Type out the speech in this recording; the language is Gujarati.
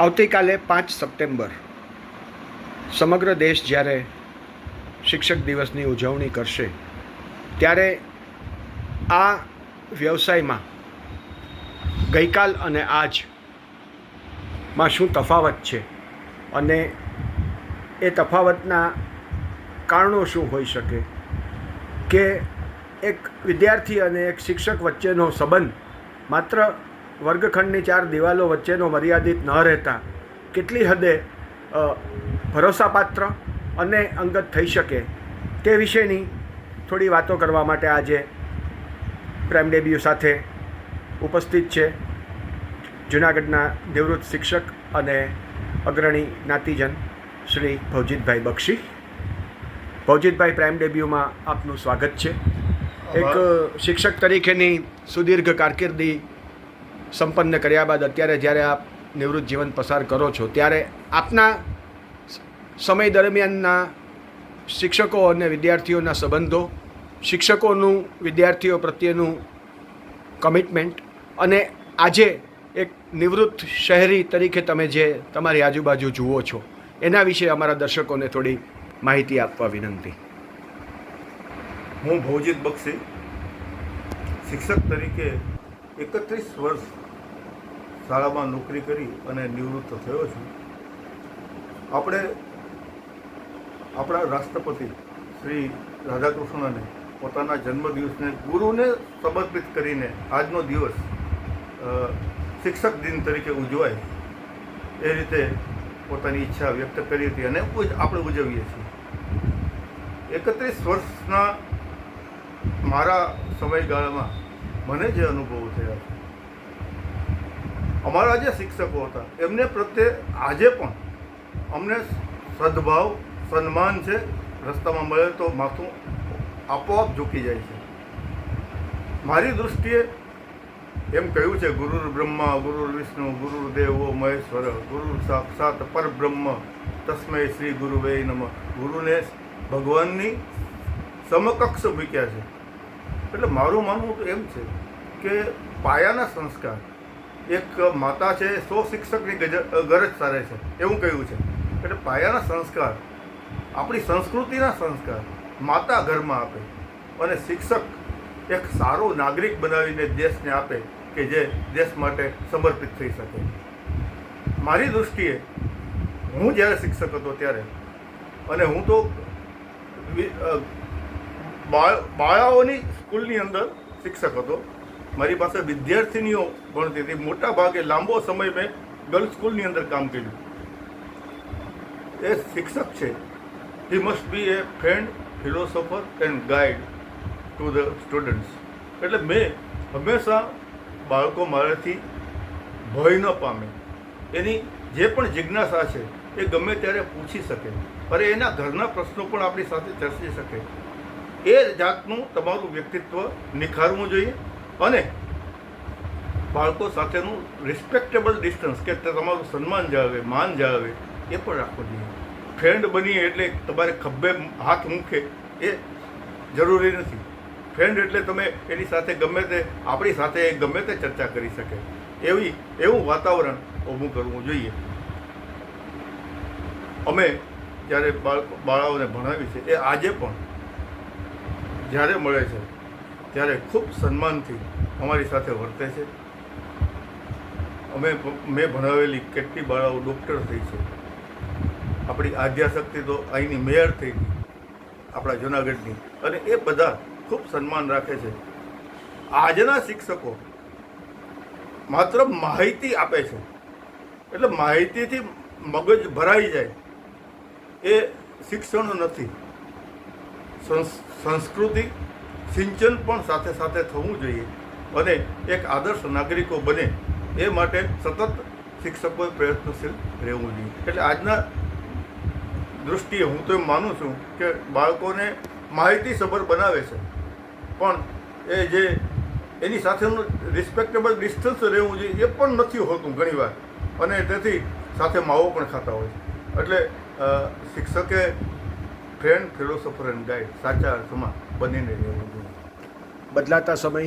આવતીકાલે પાંચ સપ્ટેમ્બર. સમગ્ર દેશ જ્યારે શિક્ષક દિવસની ઉજવણી કરશે, ત્યારે આ વ્યવસાયમાં ગઈકાલ અને આજમાં શું તફાવત છે અને એ તફાવતના કારણો શું હોઈ શકે કે એક વિદ્યાર્થી અને એક શિક્ષક વચ્ચેનો સંબંધ માત્ર વર્ગખંડની ચાર દિવાલો વચ્ચેનો મર્યાદિત ન રહેતા કેટલી હદે ભરોસાપાત્ર અને અંગત થઈ શકે તે વિશેની થોડી વાતો કરવા માટે આજે પ્રાઇમ ડેબ્યુ સાથે ઉપસ્થિત છે જુનાગઢના નિવૃત્ત શિક્ષક અને અગ્રણી જ્ઞાતિજન શ્રી ભવજીતભાઈ બક્ષી. ભવજીતભાઈ પ્રાઇમ ડેબ્યુમાં આપનું સ્વાગત છે. એક શિક્ષક તરીકેની સુદીર્ઘ કારકિર્દી સંપન્ન કર્યા બાદ અત્યારે જ્યારે આપ નિવૃત્ત જીવન પસાર કરો છો, ત્યારે આપના સમય દરમિયાનના શિક્ષકો અને વિદ્યાર્થીઓના સંબંધો, શિક્ષકોનું, વિદ્યાર્થીઓ પ્રત્યેનું કમિટમેન્ટ અને આજે એક નિવૃત્ત શહેરી તરીકે તમે જે તમારી આજુબાજુ જુઓ છો, એના વિશે અમારા દર્શકોને થોડી માહિતી આપવા વિનંતી. હું ભવજીત બક્ષી, શિક્ષક તરીકે એકત્રીસ વર્ષ શાળામાં નોકરી કરી અને નિવૃત્ત થયો છું. આપણે આપણા રાષ્ટ્રપતિ શ્રી રાધાકૃષ્ણને પોતાના જન્મદિવસને ગુરુને સમર્પિત કરીને આજનો દિવસ શિક્ષક દિન તરીકે ઉજવાય એ રીતે પોતાની ઈચ્છા વ્યક્ત કરી હતી અને આપણે ઉજવીએ છીએ. એકત્રીસ વર્ષના મારા સમયગાળામાં મને જે અનુભવો થયા છે અમારા જે શિક્ષકો હતા. એમને પ્રત્યે આજે પણ અમને સદભાવ, સન્માન છે. રસ્તામાં મળે તો માથું આપોઆપ ઝૂકી જાય છે. મારી દૃષ્ટિએ એમ કહ્યું છે, ગુરુર બ્રહ્મા, ગુરુર વિષ્ણુ, ગુરુર દેવો મહેશ્વર, ગુરુર સાક્ષાત પરબ્રહ્મ તસ્મય શ્રી ગુરુવે નમઃ. ગુરુને ભગવાનની સમકક્ષ મૂક્યા છે? એટલે મારું માનવું તો એમ છે કે પાયાના સંસ્કાર એક માતા છે, સો શિક્ષકની ગરજ સારે છે, એવું કહ્યું છે. એટલે પાયાના સંસ્કાર, આપણી સંસ્કૃતિના સંસ્કાર માતા ઘરમાં આપે અને શિક્ષક એક સારો નાગરિક બનાવીને દેશને આપે કે જે દેશ માટે સમર્પિત થઈ શકે. મારી દૃષ્ટિએ, હું જ્યારે શિક્ષક હતો ત્યારે, અને હું તો બાળ, બાળાઓની સ્કૂલની અંદર શિક્ષક હતો મારી પાસે વિદ્યાર્થીનીઓ ભણતી હતી. મોટા ભાગે લાંબો સમય મેં ગર્લ્સ સ્કૂલની અંદર કામ કર્યું. એ શિક્ષક છે. He must be a friend philosopher and guide to the students એટલે મેં હંમેશા બાળકો મારાથી ભય ન પામે. એની જે પણ જિજ્ઞાસા છે એ ગમે ત્યારે પૂછી શકે. અરે એના ઘરના પ્રશ્નો પણ આપણી સાથે ચર્ચી શકે. એ જાતનું તમારું વ્યક્તિત્વ નિખારવું જોઈએ. અને બાળકો સાથેનું રિસ્પેક્ટેબલ ડિસ્ટન્સ કે તમારું સન્માન જાળવે, માન જાળવે, એ પણ રાખવું જોઈએ. ફ્રેન્ડ બનીએ એટલે તમારે ખભે હાથ મૂકે, એ જરૂરી નથી. ફ્રેન્ડ એટલે તમે એની સાથે ગમે તે, આપણી સાથે ગમે તે ચર્ચા કરી શકે. એવી, એવું વાતાવરણ ઊભું કરવું જોઈએ. અમે જ્યારે બાળકો, બાળાઓને ભણાવી છે એ આજે પણ જ્યારે મળે છે ત્યારે ખૂબ સન્માનથી અમારી સાથે વર્તે છે. અમે મેં ભણાવેલી કેટલી બાળાઓ ડૉક્ટર થઈ છે. આપણી આદ્યાશક્તિ તો અહીંની મેયર થઈ ગઈ, આપણા જુનાગઢની. અને એ બધા ખૂબ સન્માન રાખે છે. આજના શિક્ષકો માત્ર માહિતી આપે છે. એટલે માહિતીથી મગજ ભરાઈ જાય. એ શિક્ષણ નથી. સંસ્કૃતિ સિંચન પણ સાથે સાથે થવું જોઈએ અને એક આદર્શ નાગરિકો બને એ માટે સતત શિક્ષકોએ પ્રયત્નશીલ રહેવું જોઈએ. એટલે આજના દૃષ્ટિએ હું તો એમ માનું છું કે બાળકોને માહિતીસભર બનાવે છે. પણ એ જે એની સાથેનું રિસ્પેક્ટેબલ ડિસ્ટન્સ રહેવું જોઈએ એ પણ નથી હોતું ઘણીવાર. અને તેથી સાથે માવો પણ ખાતા હોય એટલે શિક્ષકે ફ્રેન્ડ ફિલોસોફર એન્ડ ગાઈડ સાચા અર્થમાં બનીને રહેવું જોઈએ બદલાતા સમય